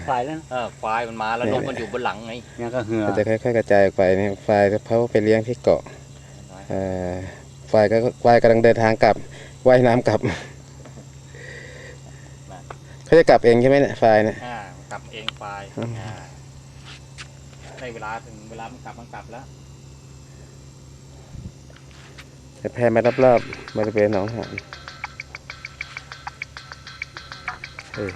นะไฟแล้วเออควายมันมาแล้วนมมันอยู่บนหลังไงเนี่ยก็เหือมันจะค่อยๆกระจายออกไปเนี่ยไฟเขาไปเลี้ยงที่เกาะเอ่อไฟก็ไฟกำลังเดินทางกลับว่ายน้ำกลับเขาจะกลับเองใช่ไหมเนี่ยไฟเนี่ยอ่ากลับเองควายอืมอ่าได้เวลาถึงเวลามันกลับมันกลับแล้วจะแพร่มารอบๆบริเวณหนองหานเออ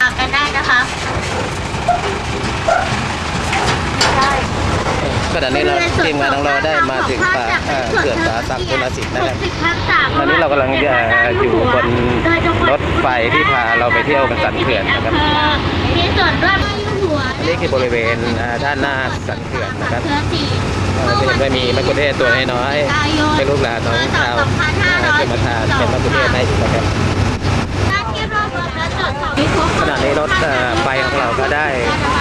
ตามกันได้นะคะ ขณะนี้เราทีมงานของเราได้มาถึงป่าเอ่อเขื่อนป่าสักกุลสิทธิ์นะครับตอนนี้เรากำลังจะอยู่บนรถไฟที่พาเราไปเที่ยวกันสันเขื่อนนะครับมีส่วนร่วมไม่ยุ่งหัวอันนี้คือบริเวณอ่าด้านหน้าสันเขื่อนนะครับเชื้อสีเราจะเห็นว่ามีมะกุเทศตัวน้อยๆเป็นลูกหลานของชาวอ่าเทมทานเป็นมะกุเทศในอีกนะครับ ขณะนี้รถไฟของเราก็ได้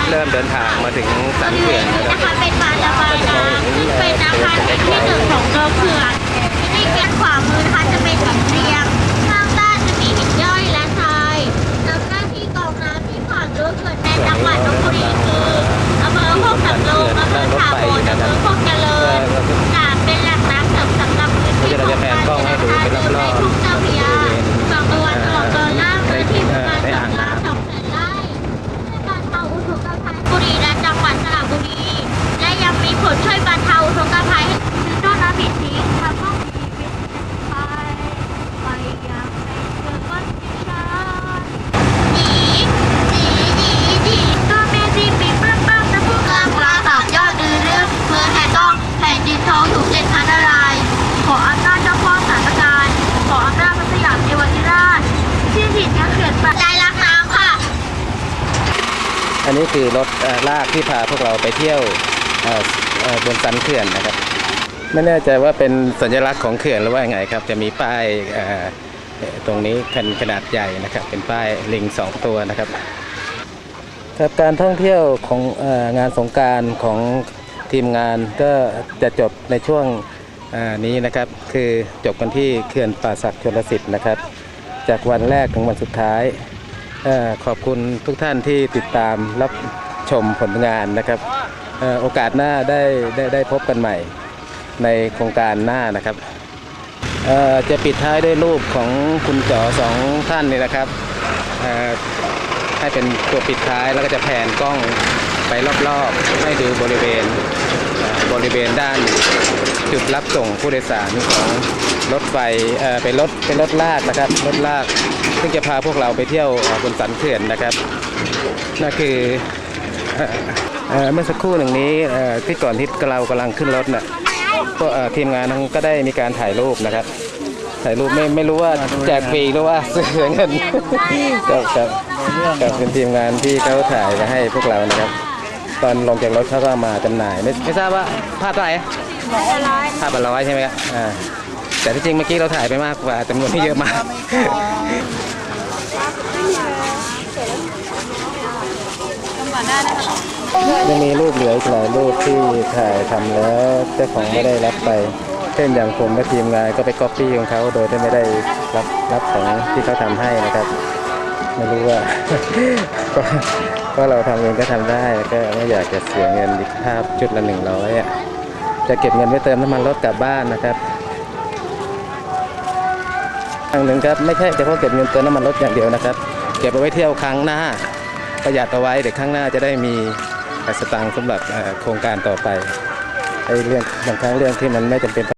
เริ่มเดินทางมาถึงสันเขื่อนนะครับายน้ำซึ่งเป็นอาคารที่หนึ่งของตัวเขื่อนที่เกียขวามือนะคะจะเป็นหินเรียงข้างด้านจะมีหินย่อยและทรายแล้วหน้าที่กรองน้ำที่ผ่านรั้วเขื่อนในจังหวัดลบบุรีคืออำเภอโคกสำโรงอำเภอท่าโพนอำเภอโคกเจริญกาดเป็นแหล่งน้ำเสริมสำหรับพื้นที่ของการเกษตรในทุ่งเจ้าพระยาฝั่งตะวันออกตอนล่างเนื้อที่ประมาณสองล้านสองแสนไร่ในการเผาอุทกภัยบุรีและจังหวัดสระบุรี และยังมีผลช่วยบรรเทาอุทกภัยให้ต้นน้ำผิดทิ้งทำให้ชีวิตไปไปอย่างในเมืองก้อนดิฉันหนีหนีหนีหนีก็แม่ที่ปีปั้งปั้งตะพุกกลางปลาสามยอดดือเรื่องเมืองแห่งต้องแผ่นดินทองถูกเจ็ดพันอะไรายณ์ขออำนาจเจ้าพ่อสารประการ ขออำนาจพระสยามเทวทิราช ที่ถิ่นยังเขื่อนปากใจรักน้ำค่ะ อั นนี้คือรถเอ่อลากที่พาพวกเราไปเที่ยวเอ่อเอ่อบนสันเขื่อนนะครับ ไม่แน่ใจว่าเป็นสัญลักษณ์ของเขื่อนหรือว่าไงครับ จะมีป้ายเอ่อเอ่อตรงนี้ขนขนาดใหญ่นะครับ เป็นป้ายลิงสองตัวนะครับครับการท่องเที่ยวของเอองานสงกรารของทีมงานก็จะจบในช่วงเอ่อนี้นะครับ คือจบกันที่เขื่อนป่าสักชลสิทธิ์นะครับ จากวันแรกถึงวันสุดท้ายเอ่อ ขอบคุณทุกท่านที่ติดตามรับชมผลงานนะครับออโอกาสหน้าได้ได้ได้พบกันใหม่ในโครงการหน้านะครับจะปิดท้ายด้วยรูปของคุณจ๋อสองท่านนี่นะครับให้เป็นตัวปิดท้ายแล้วก็จะแผนกล้องไปรอบๆ ให้ดูบริเวณบริเวณด้านจุดรับส่งผู้โดยสารของ รถไฟเอ่อเป็นรถเป็นรถลากนะครับรถลาก ซึ่งจะพาพวกเราไปเที่ยวเอ่อบนสันเขื่อนนะครับนั่นคือเอ่อเอ่อเมื่อสักครู่หนึ่งนี้เอ่อที่ก่อนที่เรากำลังขึ้นรถน่ะก็เอ่อทีมงานก็ได้มีการถ่ายรูปนะครับ ถ่ายรูปไม่ไม่รู้ว่าแจกฟรีหรือว่าเสียเงินครับครับครับเป็นทีมงานที่เขาถ่ายมาให้พวกเรานะครับ ตอนลงจากรถเขาก็มาจำหน่าย ไม่ไม่ทราบว่าภาพเท่าไหร่ภาพละร้อยใช่ไหมครับอ่า แต่ที่จริงเมื่อกี้เราถ่ายไปมากกว่าจำนวนที่เยอะมากยังมีรูปเหลืออีกหลายรูปที่ถ่ายทำแล้วเจ้าของไม่ได้รับไป เช่นอย่างผมและทีมงานก็ไปก๊อปปี้ของเขาโดยที่ไม่ได้รับรับของที่เขาทำให้นะครับไม่รู้ว่าก็ก็เราทำเองก็ทำได้แล้วก็ไม่อยากจะเสียเงินอีกภาพจุดละหนึ่งร้อยอะจะเก็บเงินไว้เติมน้ำมันรถกลับบ้านนะครับ ทางหนึ่งครับไม่ใช่เฉพาะเก็บเงินเติมน้ำมันรถอย่างเดียวนะครับ เก็บเอาไว้เที่ยวครั้งหน้า ประหยัดเอาไว้เดี๋ยวครั้งหน้าจะได้มีสตางค์สำหรับโครงการต่อไปไอ้เรื่องบางครั้งเรื่องที่มันไม่จำเป็น